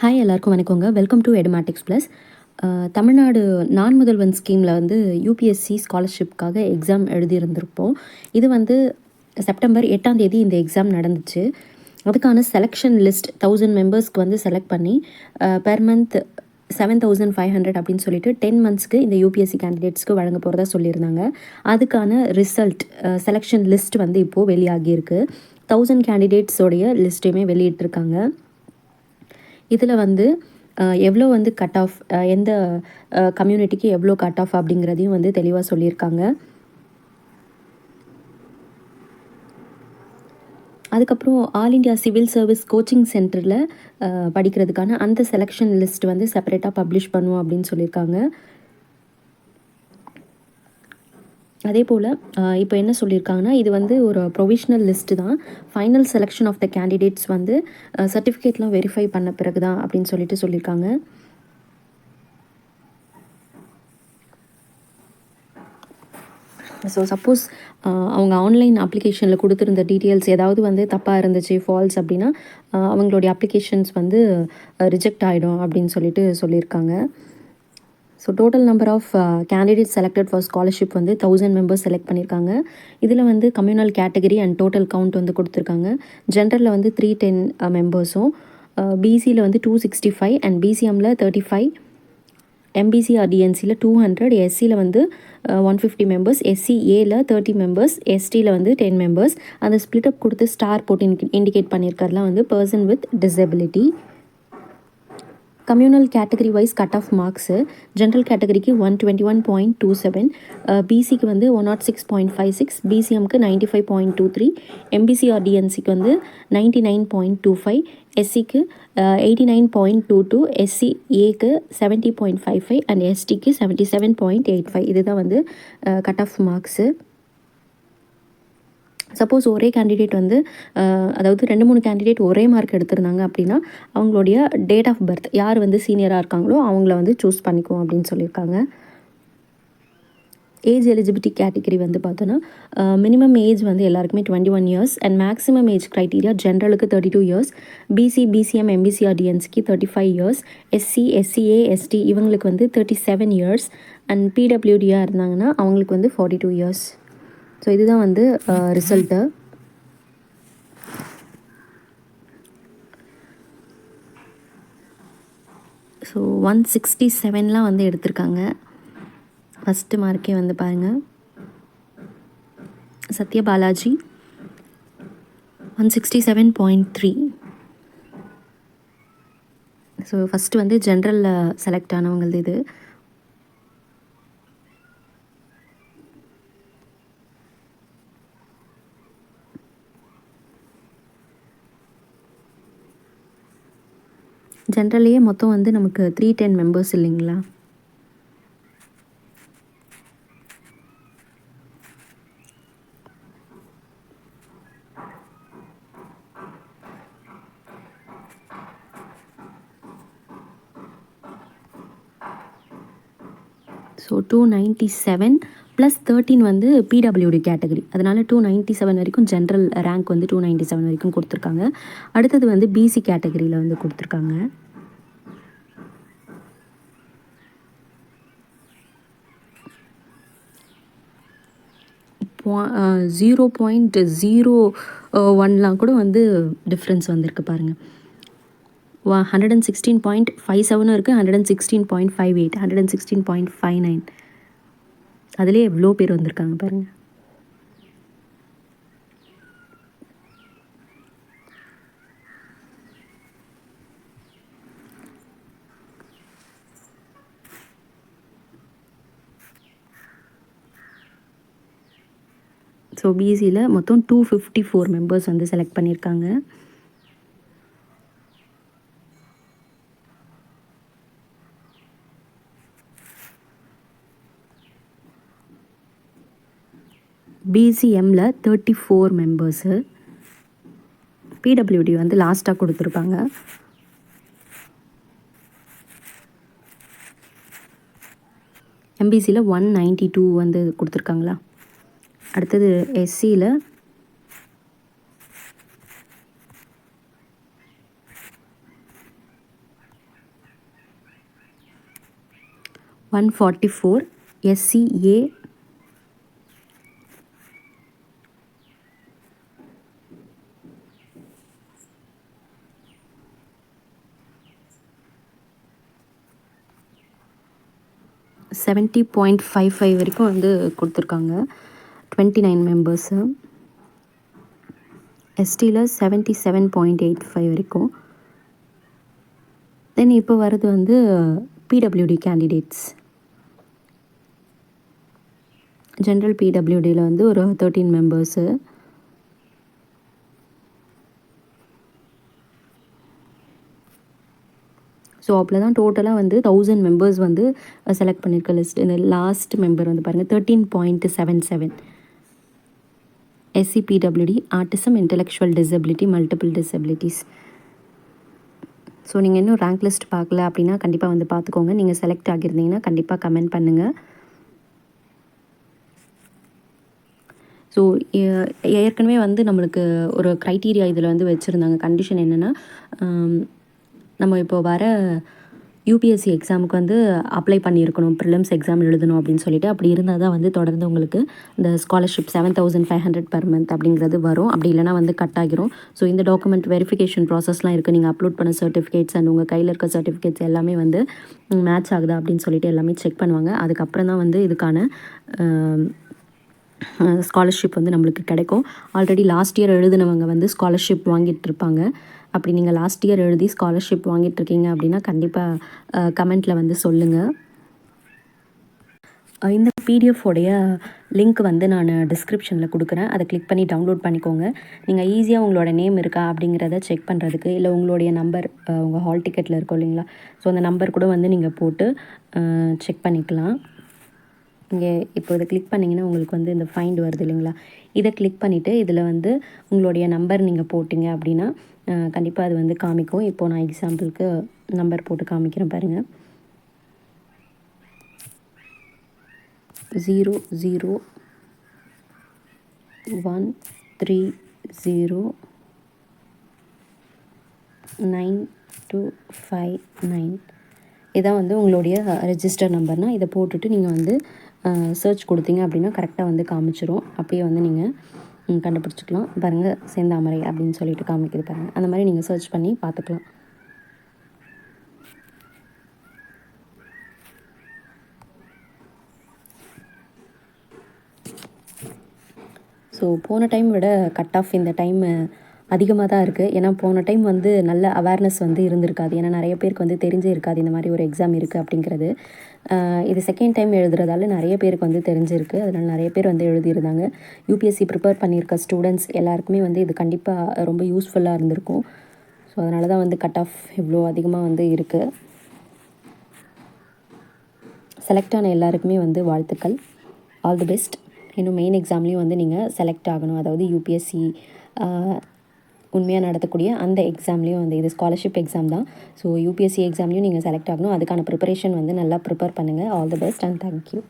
Hi எல்லாருக்கும் வணக்கங்க. Welcome to Edumatics plus Tamil Nadu Naan Mudhalvan ஸ்கீமில் வந்து யூபிஎஸ்சி ஸ்காலர்ஷிப்காக எக்ஸாம் எழுதியிருந்திருப்போம். இது வந்து செப்டம்பர் எட்டாம் தேதி இந்த எக்ஸாம் நடந்துச்சு. அதுக்கான செலெக்ஷன் லிஸ்ட் தௌசண்ட் மெம்பர்ஸ்க்கு வந்து செலக்ட் பண்ணி per month seven thousand five hundred அப்படின்னு சொல்லிட்டு டென் மந்த்ஸ்க்கு இந்த யூபிஎஸ்சி கேண்டிடேட்ஸ்க்கு வழங்க போகிறதா சொல்லியிருந்தாங்க. அதுக்கான ரிசல்ட் செலெக்ஷன் லிஸ்ட் வந்து இப்போது வெளியாகியிருக்கு. தௌசண்ட் கேண்டிடேட்ஸோடைய லிஸ்ட்டையுமே வெளியிட்டிருக்காங்க. இதில் வந்து எவ்வளோ வந்து கட் ஆஃப் எந்த கம்யூனிட்டிக்கு எவ்வளோ கட் ஆஃப் அப்படிங்கிறதையும் வந்து தெளிவாக சொல்லியிருக்காங்க. அதுக்கப்புறம் all India civil service coaching சென்டரில் படிக்கிறதுக்கான அந்த செலெக்ஷன் லிஸ்ட் வந்து செப்பரேட்டாக பப்ளிஷ் பண்ணுவோம் அப்படின்னு சொல்லியிருக்காங்க. அதே போல் இப்போ என்ன சொல்லியிருக்காங்கன்னா இது வந்து ஒரு ப்ரொவிஷ்னல் லிஸ்ட்டு தான். Final selection of the candidates வந்து சர்டிஃபிகேட்லாம் வெரிஃபை பண்ண பிறகு தான் அப்படின்னு சொல்லிட்டு சொல்லியிருக்காங்க ஸோ சப்போஸ் அவங்க ஆன்லைன் அப்ளிகேஷனில் கொடுத்துருந்த டீட்டெயில்ஸ் ஏதாவது வந்து தப்பாக இருந்துச்சு ஃபால்ஸ் அப்படின்னா அவங்களுடைய அப்ளிகேஷன்ஸ் வந்து ரிஜெக்ட் ஆகிடும் அப்படின்னு சொல்லிட்டு சொல்லியிருக்காங்க so total number of candidate selected for scholarship வந்து தௌசண்ட் மெம்பர்ஸ் செலக்ட் பண்ணியிருக்காங்க இதில் வந்து communal category and total count வந்து கொடுத்துருக்காங்க. ஜென்ரலில் வந்து த்ரீ டென் மெம்பர்ஸும் பிசியில் வந்து டூ சிக்ஸ்டி ஃபைவ் அண்ட் பிசிஎம்மில் தேர்ட்டி ஃபைவ் எம்பிசி ஆர்டிஎன்சியில் டூ ஹண்ட்ரட் எஸ்சியில் வந்து ஒன் ஃபிஃப்டி மெம்பர்ஸ் எஸ்சிஏல தேர்ட்டி மெம்பர்ஸ் எஸ்டியில் வந்து டென் மெம்பர்ஸ் அந்த ஸ்ப்ளிட் அப் கொடுத்து ஸ்டார் போட்டு இண்டிகேட் பண்ணியிருக்கிறதுலாம் வந்து person with disability communal category wise cut off marks general கேட்டகரிக்கு one twenty one point two seven பிசிக்கு வந்து one naught six point five six பிசிஎம்க்கு ninety five point two three MBC ஆர்டிஎன்சிக்கு வந்து ninety nine point two five எஸ்சிக்கு eighty nine point two two SC ஏக்கு seventy point five five and எஸ்டிக்கு seventy seven point eight five இதுதான் வந்து cut off marks suppose ஒரே candidate வந்து அதாவது ரெண்டு மூணு கேண்டிடேட் ஒரே மார்க் எடுத்திருந்தாங்க அப்படின்னா அவங்களுடைய டேட் ஆஃப் பர்த் யார் வந்து சீனியராக இருக்காங்களோ அவங்கள வந்து சூஸ் பண்ணிக்குவோம் அப்படின்னு சொல்லியிருக்காங்க. ஏஜ் எலிஜிபிலிட்டி கேட்டகரி வந்து பார்த்தோன்னா மினிமம் ஏஜ் வந்து எல்லாருக்குமே twenty one years and maximum age criteria ஜென்ரலுக்கு thirty two years BC BCM MBC ஆடியன்ஸ்க்கு thirty five years SC SCA ST இவங்களுக்கு வந்து தேர்ட்டி செவன் இயர்ஸ் அண்ட் பிடபிள்யூடியாக இருந்தாங்கன்னா அவங்களுக்கு வந்து ஃபார்ட்டி டூ இயர்ஸ் ஸோ இதுதான் வந்து ரிசல்ட்டு ஸோ ஒன் சிக்ஸ்டி செவன்லாம் வந்து எடுத்திருக்காங்க. ஃபஸ்ட்டு மார்க்கே வந்து பாருங்கள் Sathya Balaji one sixty seven point three so first வந்து ஜென்ரலில் செலக்ட் ஆனவங்களது இது. ஜென்ரல்லையே மொத்தம் வந்து நமக்கு த்ரீ டென் மெம்பர்ஸ் இல்லைங்களா? So two ninety seven plus thirteen வந்து பிடபிள்யூடி கேட்டகரி அதனால் டூ நைன்ட்டி செவன் வரைக்கும் ஜென்ரல் ரேங்க் வந்து டூ நைன்ட்டி செவன் வரைக்கும் கொடுத்துருக்காங்க. அடுத்தது வந்து பிசி கேட்டகரியில் வந்து கொடுத்துருக்காங்க. ஜீரோ பாயிண்ட் ஜீரோ ஒன்லாம் கூட வந்து டிஃப்ரென்ஸ் வந்திருக்கு பாருங்கள் hundred and sixteen point five செவனும் இருக்குது hundred and sixteen point five eight hundred and sixteen point five nine அதுலேயே எவ்வளோ பேர் வந்திருக்காங்க பாருங்கள் ஸோ பிசியில் மொத்தம் டூ ஃபிஃப்டி ஃபோர் மெம்பர்ஸ் வந்து செலக்ட் பண்ணியிருக்காங்க பிசிஎம்மில் தேர்ட்டி ஃபோர் மெம்பர்ஸு பிடபிள்யூடி வந்து லாஸ்ட்டாக கொடுத்துருப்பாங்க. எம்பிசியில் ஒன் நைன்டி டூ வந்து கொடுத்துருக்காங்களா? அடுத்தது எஸ்சியில் one forty four SCA seventy point five five வரைக்கும் வந்து கொடுத்துருக்காங்க. Twenty nine members எஸ்டியில் seventy seven point eight five வரைக்கும். தென் இப்போ வர்றது வந்து பிடபிள்யூடி கேண்டிடேட்ஸ் ஜென்ரல் பிடபிள்யூடியில் வந்து ஒரு தேர்ட்டீன் மெம்பர்ஸு ஸோ அப்போ தான் டோட்டலாக வந்து தௌசண்ட் மெம்பர்ஸ் வந்து செலக்ட் பண்ணியிருக்க லிஸ்ட் இந்த லாஸ்ட் மெம்பர் வந்து பாருங்கள் thirteen point seven seven SC PWD autism intellectual disability multiple disabilities so நீங்கள் இன்னும் ரேங்க் லிஸ்ட் பார்க்கல அப்படின்னா கண்டிப்பாக வந்து பார்த்துக்கோங்க. நீங்கள் செலக்ட் ஆகியிருந்தீங்கன்னா கண்டிப்பாக கமெண்ட் பண்ணுங்கள் ஸோ ஏற்கனவே வந்து நம்மளுக்கு ஒரு க்ரைட்டீரியா இதில் வந்து வச்சுருந்தாங்க. கண்டிஷன் என்னென்னா நம்ம இப்போ வர யூபிஎஸ்சி எக்ஸாமுக்கு வந்து அப்ளை பண்ணியிருக்கணும் ப்ரிலிம்ஸ் எக்ஸாம் எழுதணும் அப்படின்னு சொல்லிட்டு அப்படி இருந்தால் தான் வந்து தொடர்ந்து உங்களுக்கு இந்த scholarship seven thousand five hundred per month அப்படிங்கிறது வரும். அப்படி இல்லைனா வந்து கட் ஆகிரும். ஸோ இந்த டாக்குமெண்ட் வெரிஃபிகேஷன் ப்ராசஸ்லாம் இருக்குது நீங்கள் அப்லோட் பண்ண சர்டிஃபிகேட்ஸ் அண்ட் உங்கள் கையில் இருக்க சர்டிஃபிகேட்ஸ் எல்லாமே வந்து மேட்ச் ஆகுதா அப்படின்னு சொல்லிட்டு எல்லாமே செக் பண்ணுவாங்க. அதுக்கப்புறம் தான் வந்து இதுக்கான ஸ்காலர்ஷிப் வந்து நம்மளுக்கு கிடைக்கும். ஆல்ரெடி லாஸ்ட் இயர் எழுதினவங்க வந்து ஸ்காலர்ஷிப் வாங்கிட்டு இருப்பாங்க. அப்படி நீங்கள் லாஸ்ட் இயர் எழுதி ஸ்காலர்ஷிப் வாங்கிட்டுருக்கீங்க அப்படின்னா கண்டிப்பாக கமெண்ட்டில் வந்து சொல்லுங்கள் இந்த பிடிஎஃபோடைய லிங்க் வந்து நான் டிஸ்கிரிப்ஷனில் கொடுக்குறேன். அதை கிளிக் பண்ணி டவுன்லோட் பண்ணிக்கோங்க. நீங்கள் ஈஸியாக உங்களோட நேம் இருக்கா அப்படிங்கிறத செக் பண்ணுறதுக்கு இல்லை உங்களுடைய நம்பர் உங்கள் ஹால் டிக்கெட்டில் இருக்கும் இல்லைங்களா? ஸோ அந்த நம்பர் கூட வந்து நீங்கள் போட்டு செக் பண்ணிக்கலாம். இங்கே இப்போ இதை கிளிக் பண்ணிங்கன்னா உங்களுக்கு வந்து இந்த ஃபைண்ட் வருது இல்லைங்களா? இதை கிளிக் பண்ணிவிட்டு இதில் வந்து உங்களுடைய நம்பர் நீங்கள் போட்டிங்க அப்படின்னா கண்டிப்பாக அது வந்து காமிக்கும். இப்போது நான் எக்ஸாம்பிளுக்கு நம்பர் போட்டு காமிக்கிறேன் பாருங்கள் zero zero one three zero nine two five nine இதான் வந்து உங்களுடைய ரெஜிஸ்டர் நம்பர்னால் இதை போட்டுட்டு நீங்கள் வந்து சர்ச் கொடுத்தீங்க அப்படின்னா கரெக்டாக வந்து காமிச்சிரும். அப்படியே வந்து நீங்கள் கண்டுபிடிச்சிக்கலாம். பாருங்கள் செந்தாமரை அப்படின்னு சொல்லிட்டு காமிக்குது பாருங்கள் அந்த மாதிரி நீங்கள் சர்ச் பண்ணி பார்த்துக்கலாம். ஸோ போன டைம் விட கட் ஆஃப் இந்த டைம் அதிகமாக தான் இருக்குது ஏன்னா போன டைம் வந்து நல்ல அவேர்னஸ் வந்து இருந்திருக்காது. ஏன்னா நிறைய பேருக்கு வந்து தெரிஞ்சே இருக்காது இந்த மாதிரி ஒரு எக்ஸாம் இருக்குது அப்படிங்கிறது. இது செகண்ட் டைம் எழுதுறதால நிறைய பேருக்கு வந்து தெரிஞ்சிருக்கு. அதனால் நிறைய பேர் வந்து எழுதியிருந்தாங்க. யூபிஎஸ்சி ப்ரிப்பேர் பண்ணியிருக்க ஸ்டூடெண்ட்ஸ் எல்லாருக்குமே வந்து இது கண்டிப்பாக ரொம்ப யூஸ்ஃபுல்லாக இருந்திருக்கும். ஸோ அதனால தான் வந்து கட் ஆஃப் இவ்வளோ அதிகமாக வந்து இருக்குது செலக்ட் ஆன எல்லாருக்குமே வந்து வாழ்த்துக்கள். ஆல் தி பெஸ்ட் இன்னும் மெயின் எக்ஸாம்லேயும் வந்து நீங்கள் செலக்ட் ஆகணும். அதாவது யூபிஎஸ்சி உண்மையாக நடத்தக்கூடிய அந்த எக்ஸாம்லேயும் வந்து இது ஸ்காலர்ஷிப் எக்ஸாம் தான். ஸோ யூபிஎஸ்சி எக்ஸாம்லேயும் நீங்கள் செலக்ட் ஆகணும். அதுக்கான ப்ரிப்பரேஷன் வந்து நல்லா ப்ரிப்பேர் பண்ணுங்கள் all the best and thank you